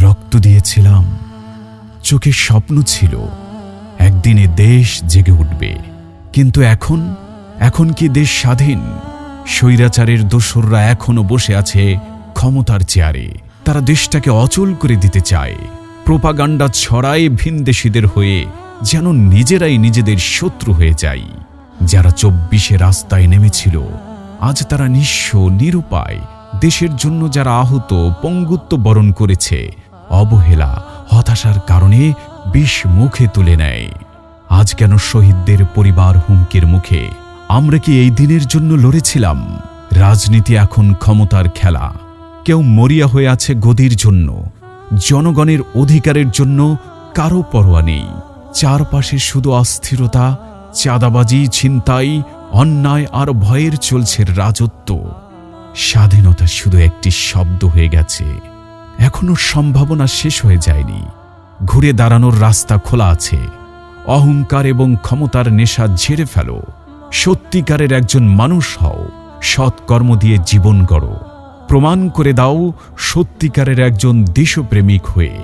রক্ত দিয়েছিলাম। চোখে স্বপ্ন ছিল, একদিনে দেশ জেগে উঠবে। কিন্তু এখন এখন কি দেশ স্বাধীন? স্বৈরাচারের দোসররা এখনও বসে আছে ক্ষমতার চেয়ারে। তারা দেশটাকে অচল করে দিতে চায়। প্রোপাগান্ডা ছড়ায় ভিনদেশীদের হয়ে যেন নিজেরাই নিজেদের শত্রু হয়ে যায়। যারা চব্বিশে রাস্তায় নেমেছিল, আজ তারা নিঃস্ব, নিরুপায়। দেশের জন্য যারা আহত, পঙ্গুত্ব বরণ করেছে অবহেলা, হতাশার কারণে বিষ মুখে তুলে নেয়। আজ কেন শহীদদের পরিবার হুমকির মুখে? আমরা কি এই দিনের জন্য লড়েছিলাম? রাজনীতি এখন ক্ষমতার খেলা। কেউ মরিয়া হয়ে আছে গদির জন্য। জনগণের অধিকারের জন্য কারও পরোয়া নেই। চারপাশে শুধু অস্থিরতা, চাঁদাবাজি, ছিনতাই, অন্যায় আর ভয়ের চলছে রাজত্ব। স্বাধীনতা শুধু একটি শব্দ হয়ে গেছে। এখনও সম্ভাবনা শেষ হয়ে যায়নি। ঘুরে দাঁড়ানোর রাস্তা খোলা আছে। অহংকার এবং ক্ষমতার নেশা ঝেড়ে ফেলো। সত্যিকারের একজন মানুষ হও। সৎকর্ম দিয়ে জীবন গড়। প্রমাণ করে দাও সত্যিকারের একজন দেশপ্রেমিক হয়ে।